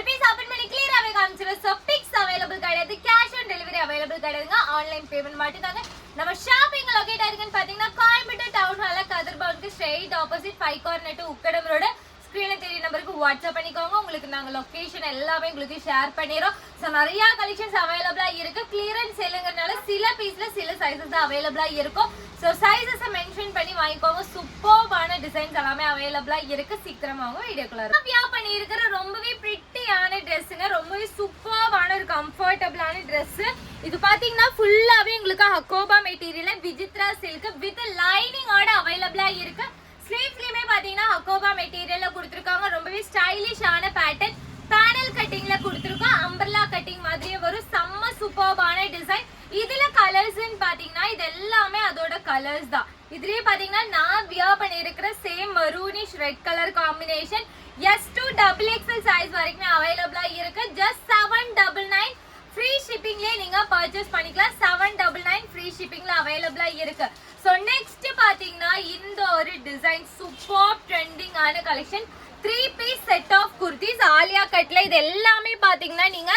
ஒரு piece open பண்ணி கிளியராவே காமிச்சிடும் ஸோ பிக்ஸ் அவைலபிள் கிடையாது கேஷ் ஆன் டெலிவரி அவைலபிள் கிடையாதுங்க. ஆன்லைன் பேமெண்ட் மட்டும் தாங்க நம்ம ஷாப்பிங் எங்க லொகேட் ஆயிருக்குன்னு பாத்தீங்கன்னா கோயம்புத்தூர் டவுன் ஹால கதிர்பவனுக்கு straight opposite five corner to Ukkadam road ஸ்க்ரீன்ல தெரிய நம்பருக்கு வாட்ஸ்அப் பண்ணிக்கோங்க. உங்களுக்கு நாங்கள் லொக்கேஷன் எல்லாமே உங்களுக்கு ஷேர் பண்ணிடுறோம். ஸோ நிறைய கலெக்ஷன்ஸ் அவைலபிளாக இருக்கு. கிளியரன்ஸ் சேலுங்கிறனால சில பீஸில் சில சைஸஸ் அவைலபிளாக இருக்கும். ஸோ சைஸஸை மென்ஷன் பண்ணி வாங்கிக்கோங்க. சூப்பர்வான டிசைன்ஸ் எல்லாமே அவைலபிளாக இருக்கு. சீக்கிரமாக வீடியோக்குள்ள வியா பண்ணியிருக்கிற ரொம்ப ஹக்கோபா மெட்டீரியல் சில்க் வித் லைனிங்கோட அவைலபிளா இருக்கு. ஸ்லீவ்ஸ்லயுமே பாத்தீங்கன்னா ஹக்கோபா மெட்டீரியல்ல கொடுத்துருக்காங்க. ரொம்பவே ஸ்டைலிஷான பேட்டர்ன் பேனல் கட்டிங்ல கொடுத்துருக்கோம். அம்பர்லா கட்டிங் மாதிரியே வரும். செம்ம சூப்பர்பான டிசைன் இதுல கலர்ஸ்ன்னு பாத்தீங்கன்னா இது எல்லாமே அதோட கலர்ஸ் தான். இதுலயே பாத்தீங்கன்னா நான் வியர் பண்ணியிருக்கிற same maroonish red colour combination S to double XL size வரைக்குமே அவைலபிளா இருக்கு. ஜஸ்ட் செவன் டபுள் நைன் ஷிப்பிங்லேயே நீங்க பர்ச்சேஸ் பண்ணிக்கலாம். செவன் டபுள் நைன் ஃப்ரீ ஷிப்பிங்ல அவைலபிளா இருக்கு. ஸோ நெக்ஸ்ட் பாத்தீங்கன்னா இந்த ஒரு டிசைன் சூப்பர் ட்ரெண்டிங்கான collection three piece set of kurtis Alia கட்ல இது எல்லாமே பாத்தீங்கன்னா நீங்க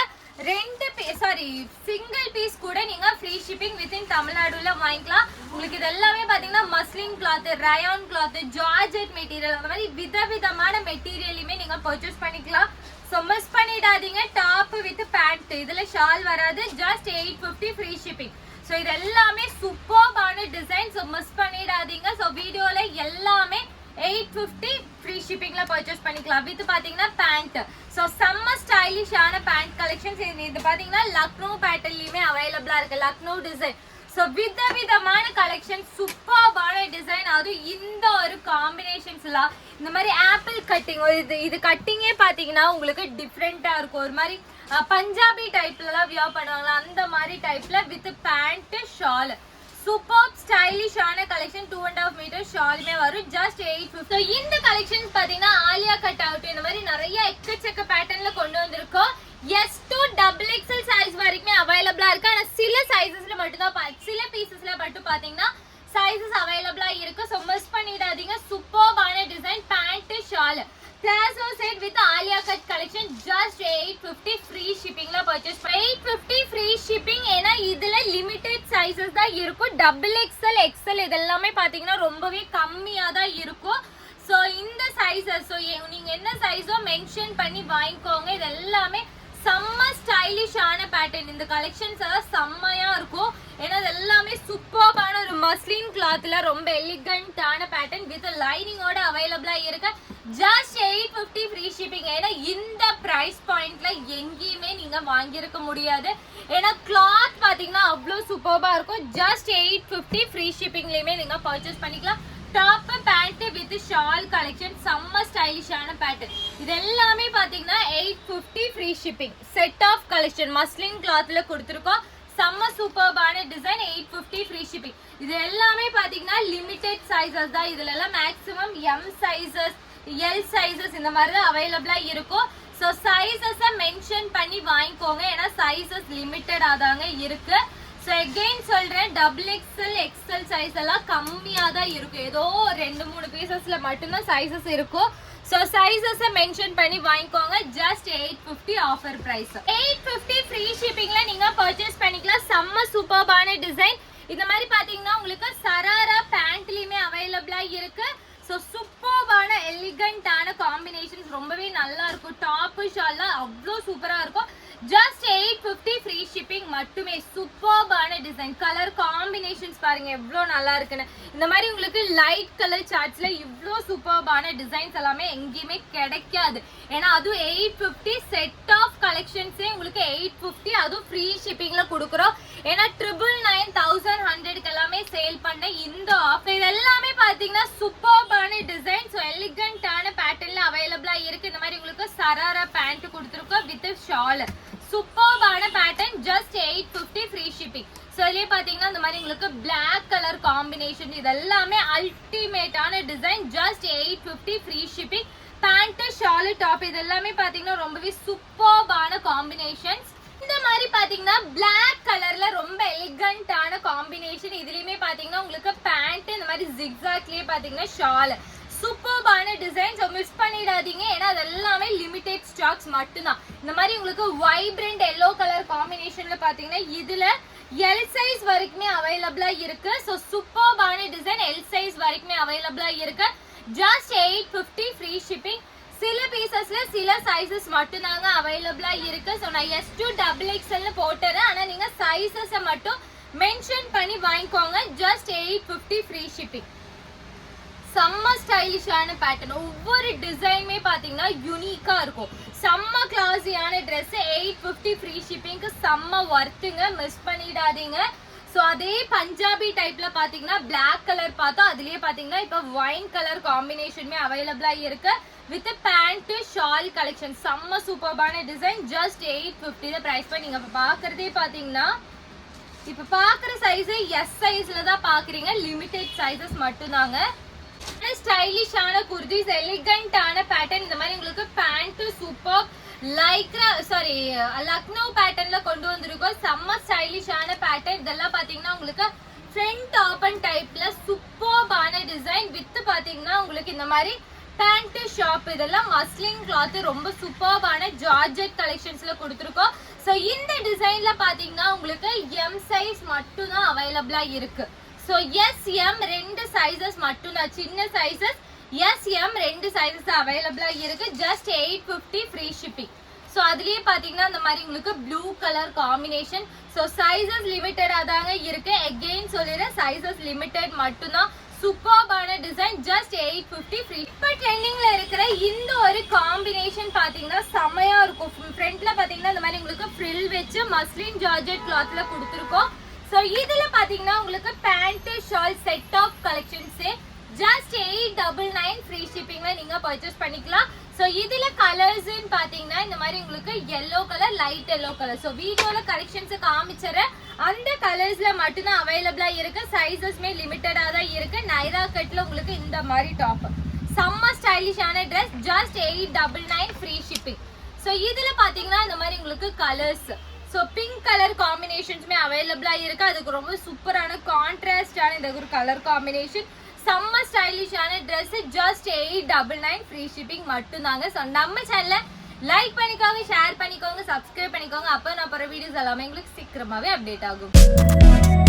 ரெண்டு பீஸ் சாரி சிங்கிள் பீஸ் கூட நீங்க ஃப்ரீ ஷிப்பிங் வித்தின் தமிழ்நாடுல வாங்கிக்கலாம். உங்களுக்கு இது எல்லாமே பாத்தீங்கன்னா muslin cloth rayon cloth georgette material அந்த மாதிரி விதவிதமான மெட்டீரியலுமே நீங்க பர்ச்சேஸ் பண்ணிக்கலாம். ஸோ மிஸ் பண்ணிடாதீங்க. டாப் வித் பேண்ட் இதில் ஷால் வராது. Just eight fifty free shipping so இது எல்லாமே சூப்பர்பான டிசைன் ஸோ மிஸ் பண்ணிடாதீங்க. ஸோ வீடியோவில் எல்லாமே எயிட் ஃபிஃப்டி ஃப்ரீ ஷிப்பிங்கில் பர்ச்சேஸ் பண்ணிக்கலாம். வித் பார்த்தீங்கன்னா பேண்ட் ஸோ செம்ம ஸ்டைலிஷான பேண்ட் கலெக்ஷன்ஸ் இது பார்த்தீங்கன்னா லக்னோ பேட்டர்லையுமே அவைலபிளாக இருக்குது லக்னோ டிசைன் ஸோ வித விதமான கலெக்ஷன் சூப்பர்பான டிசைன் அதுவும் இந்த ஒரு காம்பினேஷன்ஸ்லாம் இந்த மாதிரி ஆப்பிள் கட்டிங் இது இது கட்டிங்கே பார்த்தீங்கன்னா உங்களுக்கு டிஃப்ரெண்ட்டாக இருக்கும். ஒரு மாதிரி பஞ்சாபி டைப்லலாம் வியர் பண்ணுவாங்களா? அந்த மாதிரி டைப்பில் with pant shawl super ஸ்டைலிஷான collection two and half metre ஷாலுமே வரும். ஜஸ்ட் எயிட் ஃபிஃப்டி இந்த கலெக்ஷன் பார்த்தீங்கன்னா ஆலியா கட் அவுட் இந்த மாதிரி நிறைய எக்கச்சக்க பேட்டர்ன்ல கொண்டு வந்திருக்கோம் S to double XL size வரைக்குமே அவைலபிளா இருக்கு ஆனா சில சைஸஸ்ல மட்டும் தான் பா- சில பீசஸ்ல மட்டும் பாத்தீங்கன்னா சைஸஸ் அவைலபிளா இருக்கு ஸோ மிஸ் பண்ணிடாதீங்க சூப்பர்பான design pant shawl palazzo set with Alia cut collection just eight fifty free ஷிப்பிங்ல purchase eight fifty free shipping ஏன்னா இதுல லிமிடெட் சைஸஸ் தான் இருக்கும். டபுள் எக்ஸ்எல் எக்ஸ்எல் இதெல்லாமே பாத்தீங்கன்னா ரொம்பவே கம்மியா தான் இருக்கும். ஸோ இந்த சைஸஸ் ஸோ நீங்கள் என்ன சைஸோ மென்ஷன் பண்ணி வாங்கிக்கோங்க. இது எல்லாமே செம்ம ஸ்டைலிஷான பேட்டர்ன் இந்த கலெக்ஷன்ஸ் எல்லாம் செம்மையாக இருக்கும். ஏன்னா அது எல்லாமே சூப்பர்பான ஒரு மஸ்லின் கிளாத்ல ரொம்ப எலிகண்டான பேட்டர்ன் வித் லைனிங்கோட அவைலபிளாக இருக்கு. ஜஸ்ட் ஷிப்பிங் ஏன்னா இந்த பிரைஸ் பாயிண்ட்ல எங்கேயுமே நீங்க வாங்கியிருக்க முடியாது. ஏன்னா கிளாத் பாத்தீங்கன்னா அவ்வளோ சூப்பர்பா இருக்கும். ஜஸ்ட் எயிட் ஃபிஃப்டி ஃப்ரீ ஷிப்பிங்லயுமே நீங்க பர்ச்சேஸ் பண்ணிக்கலாம். Top pant with shawl collection செம்ம ஸ்டைலிஷான பேட்டர்ன் இது எல்லாமே பாத்தீங்கன்னா eight fifty free shipping set of collection muslin கிளாத்ல கொடுத்துருக்கோம். செம்ம சூப்பர்பான design eight fifty free shipping இது எல்லாமே பாத்தீங்கன்னா லிமிடெட் சைஸஸ் தான். இதுல எல்லாம் maximum M sizes L sizes இந்த மாதிரி தான் அவைலபிளா இருக்கும். ஸோ சைஸஸை மென்ஷன் பண்ணி வாங்கிக்கோங்க. ஏன்னா சைஸஸ் லிமிட்டடாக தாங்க இருக்கு. ஸோ எகெயின் சொல்றேன் டபுள் எக்ஸ்எல் எக்ஸ்எல் சைஸ் எல்லாம் கம்மியாக தான் இருக்கும். ஏதோ ரெண்டு மூணு பீசஸ்ல மட்டும்தான் சைஸஸ் இருக்கும். ஸோ சைஸஸை மென்ஷன் பண்ணி வாங்கிக்கோங்க. Just eight fifty offer price eight fifty free ஷிப்பிங்ல நீங்க பர்ச்சேஸ் பண்ணிக்கலாம். செம்ம சூப்பர்பான டிசைன் இந்த மாதிரி பாத்தீங்கன்னா உங்களுக்கு சராரா பேண்ட்லயுமே அவைலபிளா இருக்கு. ஸோ சூப்பர்பான ரொம்பவே நல்லா இருக்கும். டாப்பு ஷால்லாம் அவ்வளோ சூப்பராக இருக்கும். Just eight fifty free shipping மட்டுமே. சூப்பர்பான டிசைன் கலர் காம்பினேஷன்ஸ் பாருங்க எவ்வளோ நல்லா இருக்குன்னு. இந்த மாதிரி உங்களுக்கு லைட் கலர் சார்ட்ஸ்ல இவ்வளோ சூப்பர்பான டிசைன்ஸ் எல்லாமே எங்கேயுமே கிடைக்காது. ஏன்னா அதுவும் எயிட் ஃபிஃப்டி செட் ஆஃப் கலெக்ஷன்ஸே உங்களுக்கு எயிட் ஃபிஃப்டி அதுவும் ஃப்ரீ ஷிப்பிங்ல கொடுக்குறோம். ஏன்னா ட்ரிபிள் நைன் தௌசண்ட் ஹண்ட்ரட்க்கு எல்லாமே சேல் பண்ண இந்த ஆஃபர் எல்லாமே பார்த்தீங்கன்னா சூப்பர்பான டிசைன் ஸோ எலிகண்டான பேட்டர்ன்ல அவைலபிளா இருக்கு இந்த மாதிரி உங்களுக்கு சராரா பேண்ட் கொடுத்துருக்கோம் வித் ஷால் சூப்பர்பான pattern just eight fifty free shipping so இதுலேயே பார்த்தீங்கன்னா இந்த மாதிரி உங்களுக்கு பிளாக் கலர் காம்பினேஷன் இது எல்லாமே அல்டிமேட்டான design just eight fifty free shipping pant shawl top இது எல்லாமே பார்த்தீங்கன்னா ரொம்பவே சூப்பர்பான காம்பினேஷன்ஸ் இந்த மாதிரி பாத்தீங்கன்னா பிளாக் கலர்ல ரொம்ப எலிகண்டான காம்பினேஷன் இதுலயுமே பாத்தீங்கன்னா உங்களுக்கு பேண்ட் இந்த மாதிரி ஜிக்ஸாக்லயே பாத்தீங்கன்னா ஷால் சூப்பர்பான டிசைன் ஸோ மிஸ் பண்ணிடாதீங்க. ஏன்னா அது எல்லாமே லிமிடெட் ஸ்டாக்ஸ் மட்டும்தான். இந்த மாதிரி உங்களுக்கு வைப்ரண்ட் எல்லோ கலர் காம்பினேஷன்ல பாத்தீங்கன்னா இதுல எல் சைஸ் வரைக்குமே அவைலபிளா இருக்கு. ஸோ சூப்பர்பான டிசைன் எல் சைஸ் வரைக்குமே அவைலபிளா இருக்கு. Just eight fifty free shipping சில பீசஸ்ல சில சைசஸ் மட்டும்தாங்க அவைலபிளா இருக்கு. ஸோ நான் எஸ் டூ டபுள் எக்ஸ்எல்னு போட்டுறேன். ஆனால் நீங்கள் சைசஸை மட்டும் மென்ஷன் பண்ணி வாங்கிக்கோங்க. Just eight fifty free shipping செம்ம ஸ்டைலிஷான பேட்டர்ன் ஒவ்வொரு டிசைனுமே பார்த்தீங்கன்னா யூனிக்காக இருக்கும். செம்ம கிளாஸியான ட்ரெஸ் எயிட் ஃபிஃப்டி ஃப்ரீ ஷிப்பிங்க்கு செம்ம ஒர்த்துங்க மிஸ் பண்ணிடாதீங்க. ஸோ அதே பஞ்சாபி டைப்ல பார்த்தீங்கன்னா பிளாக் கலர் பார்த்தோம் அதுலயே பார்த்தீங்கன்னா இப்போ ஒயின் கலர் காம்பினேஷனுமே அவைலபிளா இருக்கு. வித் பேண்ட் ஷால் கலெக்ஷன் செம்ம சூப்பர்பான டிசைன் ஜஸ்ட் எயிட் ஃபிஃப்டி தான் ப்ரைஸ் பண்ணி நீங்க இப்ப பார்க்கறதே பார்த்தீங்கன்னா இப்ப பாக்குற சைஸ் எஸ் சைஸ்ல தான் பாக்குறீங்க. லிமிடெட் சைஸஸ் மட்டும்தாங்க. ஸ்டைலிஷான குர்திஸ் எலிகண்டான பேட்டர்ன் இந்த மாதிரி உங்களுக்கு pant super lycra sari Lucknow பேட்டர்ன்ல கொண்டு வந்திருக்கோம். செம்ம ஸ்டைலிஷான பேட்டர்ன் இதெல்லாம் பாத்தீங்கன்னா உங்களுக்கு ஃப்ரண்ட் டாப் அண்ட் டைப்ல சூப்பர்பான டிசைன் வித் பாத்தீங்கன்னா உங்களுக்கு இந்த மாதிரி பேண்ட் ஷாப் இதெல்லாம் மஸ்லின் கிளாத் ரொம்ப சூப்பர்பான ஜார்ஜெட் கலெக்ஷன்ஸ்ல கொடுத்துருக்கோம். ஸோ இந்த டிசைன்ல பாத்தீங்கன்னா உங்களுக்கு எம் சைஸ் மட்டும் தான் அவைலபிளா இருக்கு. ஸோ எஸ் எம் ரெண்டு சைஸஸ் மட்டும் தான் சின்ன சைஸஸ் எஸ் எம் ரெண்டு சைஸஸ் அவைலபிளாக இருக்கு. Just eight fifty free shipping so அதுலேயே பார்த்தீங்கன்னா இந்த மாதிரி உங்களுக்கு blue colour combination so sizes லிமிட்டடாக தாங்க இருக்கு. எகெயின் சொல்லிடுறேன் சைஸஸ் லிமிட்டட் மட்டும்தான். சூப்பர்பான design just eight fifty free இப்போ ட்ரெண்டிங்ல இருக்கிற இந்த ஒரு காம்பினேஷன் பார்த்தீங்கன்னா செமையா இருக்கும். ஃப்ரண்ட்ல பார்த்தீங்கன்னா இந்த மாதிரி உங்களுக்கு ஃப்ரில் வச்சு மஸ்லின் ஜார்ஜெட் கிளாத்ல கொடுத்துருக்கோம். ஸோ இதில் பார்த்தீங்கன்னா உங்களுக்கு pant shawl set of collections just eight double nine free ஷிப்பிங்கில் நீங்கள் பர்ச்சேஸ் பண்ணிக்கலாம். ஸோ இதில் கலர்ஸ்ன்னு பார்த்தீங்கன்னா இந்த மாதிரி உங்களுக்கு yellow colour light yellow colour so வீடியோவில் கலெக்ஷன்ஸை காமிச்சிடுறேன் அந்த கலர்ஸில் மட்டும்தான் அவைலபிளாக இருக்குது சைஸஸ்மே லிமிட்டடாக தான் இருக்குது நைரா கட்டில் உங்களுக்கு இந்த மாதிரி டாப் செம்ம ஸ்டைலிஷான dress just eight double nine free shipping so இதில் பார்த்தீங்கன்னா இந்த மாதிரி உங்களுக்கு கலர்ஸ் ஸோ பிங்க் கலர் காம்பினேஷன்ஸுமே அவைலபிளாக இருக்குது அதுக்கு ரொம்ப சூப்பரான கான்ட்ராஸ்டான இந்த ஒரு கலர் காம்பினேஷன் செம்ம ஸ்டைலிஷான dress just eight double nine free shipping மட்டும்தாங்க. ஸோ நம்ம சேனலை லைக் பண்ணிக்கோங்க ஷேர் பண்ணிக்கோங்க சப்ஸ்கிரைப் பண்ணிக்கோங்க. அப்போ நான் போகிற வீடியோஸ் எல்லாமே எங்களுக்கு சீக்கிரமாகவே அப்டேட் ஆகும்.